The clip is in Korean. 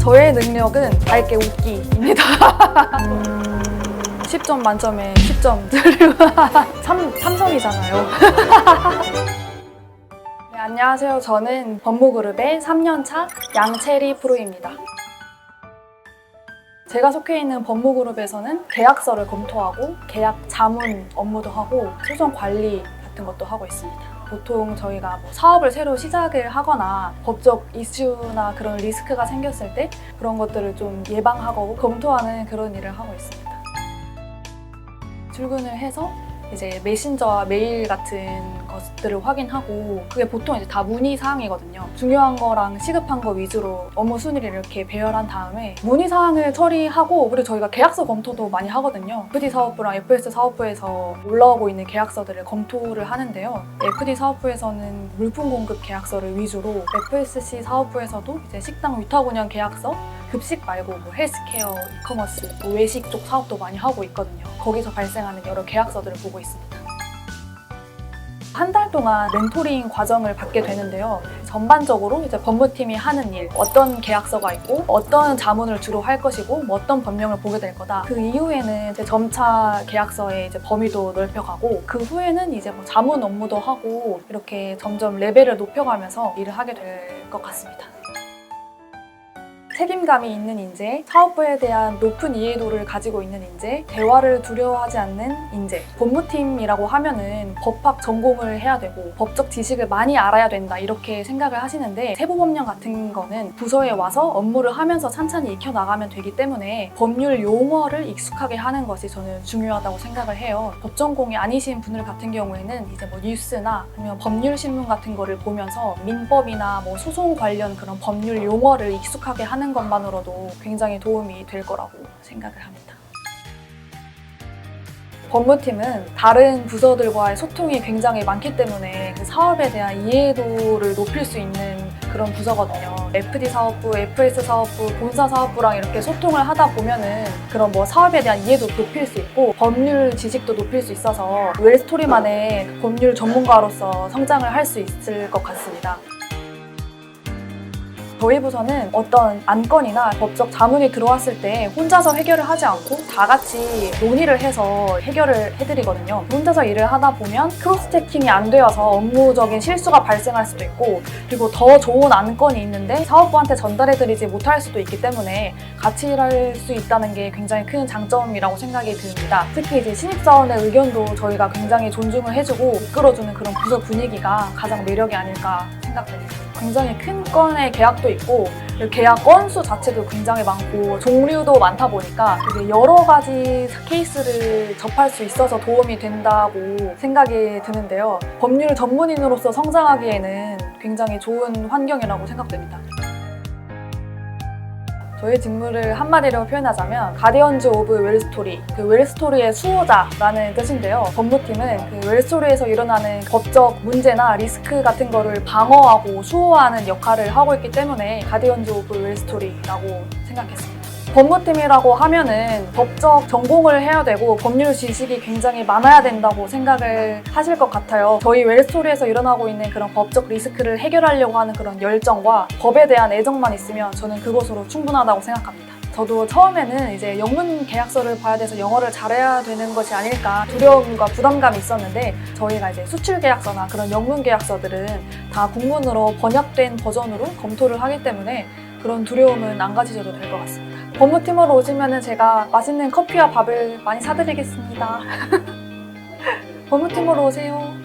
저의 능력은 밝게 웃기입니다. 음, 10점 만점에 10점 드리고 삼, 삼성이잖아요. 네, 안녕하세요. 저는 법무그룹의 3년차 양채리 프로입니다. 제가 속해 있는 법무그룹에서는 계약서를 검토하고 계약 자문 업무도 하고 소송 관리 같은 것도 하고 있습니다. 보통 저희가 뭐 사업을 새로 시작을 하거나 법적 이슈나 그런 리스크가 생겼을 때 그런 것들을 좀 예방하고 검토하는 그런 일을 하고 있습니다. 출근을 해서 이제 메신저와 메일 같은 것들을 확인하고 그게 보통 이제 다 문의 사항이거든요. 중요한 거랑 시급한 거 위주로 업무 순위를 이렇게 배열한 다음에 문의 사항을 처리하고 그리고 저희가 계약서 검토도 많이 하거든요. FD 사업부랑 FS 사업부에서 올라오고 있는 계약서들을 검토를 하는데요. FD 사업부에서는 물품 공급 계약서를 위주로 FSC 사업부에서도 이제 식당 위탁 운영 계약서 급식 말고 뭐 헬스케어, 이커머스, 뭐 외식 쪽 사업도 많이 하고 있거든요. 거기서 발생하는 여러 계약서들을 보고 있습니다. 한 달 동안 멘토링 과정을 받게 되는데요. 전반적으로 이제 법무팀이 하는 일, 어떤 계약서가 있고, 어떤 자문을 주로 할 것이고, 뭐 어떤 법령을 보게 될 거다. 그 이후에는 이제 점차 계약서의 이제 범위도 넓혀가고, 그 후에는 이제 뭐 자문 업무도 하고, 이렇게 점점 레벨을 높여가면서 일을 하게 될 것 같습니다. 책임감이 있는 인재, 사업부에 대한 높은 이해도를 가지고 있는 인재, 대화를 두려워하지 않는 인재. 법무팀이라고 하면은 법학 전공을 해야 되고 법적 지식을 많이 알아야 된다 이렇게 생각을 하시는데 세부법령 같은 거는 부서에 와서 업무를 하면서 찬찬히 익혀 나가면 되기 때문에 법률 용어를 익숙하게 하는 것이 저는 중요하다고 생각을 해요. 법 전공이 아니신 분들 같은 경우에는 이제 뭐 뉴스나 아니면 법률 신문 같은 거를 보면서 민법이나 뭐 소송 관련 그런 법률 용어를 익숙하게 하는 것만으로도 굉장히 도움이 될 거라고 생각을 합니다. 법무팀은 다른 부서들과의 소통이 굉장히 많기 때문에 그 사업에 대한 이해도를 높일 수 있는 그런 부서거든요. FD 사업부, FS 사업부, 본사 사업부랑 이렇게 소통을 하다 보면은 그런 뭐 사업에 대한 이해도 높일 수 있고 법률 지식도 높일 수 있어서 웰스토리만의 법률 전문가로서 성장을 할 수 있을 것 같습니다. 저희 부서는 어떤 안건이나 법적 자문이 들어왔을 때 혼자서 해결을 하지 않고 다 같이 논의를 해서 해결을 해드리거든요. 혼자서 일을 하다 보면 크로스 체킹이 안 되어서 업무적인 실수가 발생할 수도 있고 그리고 더 좋은 안건이 있는데 사업부한테 전달해드리지 못할 수도 있기 때문에 같이 일할 수 있다는 게 굉장히 큰 장점이라고 생각이 듭니다. 특히 이제 신입사원의 의견도 저희가 굉장히 존중을 해주고 이끌어주는 그런 부서 분위기가 가장 매력이 아닐까 생각됩니다. 굉장히 큰 건의 계약도 있고 계약 건수 자체도 굉장히 많고 종류도 많다 보니까 되게 여러 가지 케이스를 접할 수 있어서 도움이 된다고 생각이 드는데요. 법률 전문인으로서 성장하기에는 굉장히 좋은 환경이라고 생각됩니다. 저의 직무를 한마디로 표현하자면 가디언즈 오브 웰스토리 그 웰스토리의 수호자라는 뜻인데요. 법무팀은 그 웰스토리에서 일어나는 법적 문제나 리스크 같은 거를 방어하고 수호하는 역할을 하고 있기 때문에 가디언즈 오브 웰스토리라고 생각했습니다 법무팀이라고 하면은 법적 전공을 해야 되고 법률 지식이 굉장히 많아야 된다고 생각을 하실 것 같아요. 저희 웰스토리에서 일어나고 있는 그런 법적 리스크를 해결하려고 하는 그런 열정과 법에 대한 애정만 있으면 저는 그것으로 충분하다고 생각합니다. 저도 처음에는 이제 영문 계약서를 봐야 돼서 영어를 잘해야 되는 것이 아닐까 두려움과 부담감이 있었는데 저희가 이제 수출 계약서나 그런 영문 계약서들은 다 국문으로 번역된 버전으로 검토를 하기 때문에 그런 두려움은 안 가지셔도 될 것 같습니다. 법무팀으로 오시면 제가 맛있는 커피와 밥을 많이 사드리겠습니다. 법무팀으로 오세요.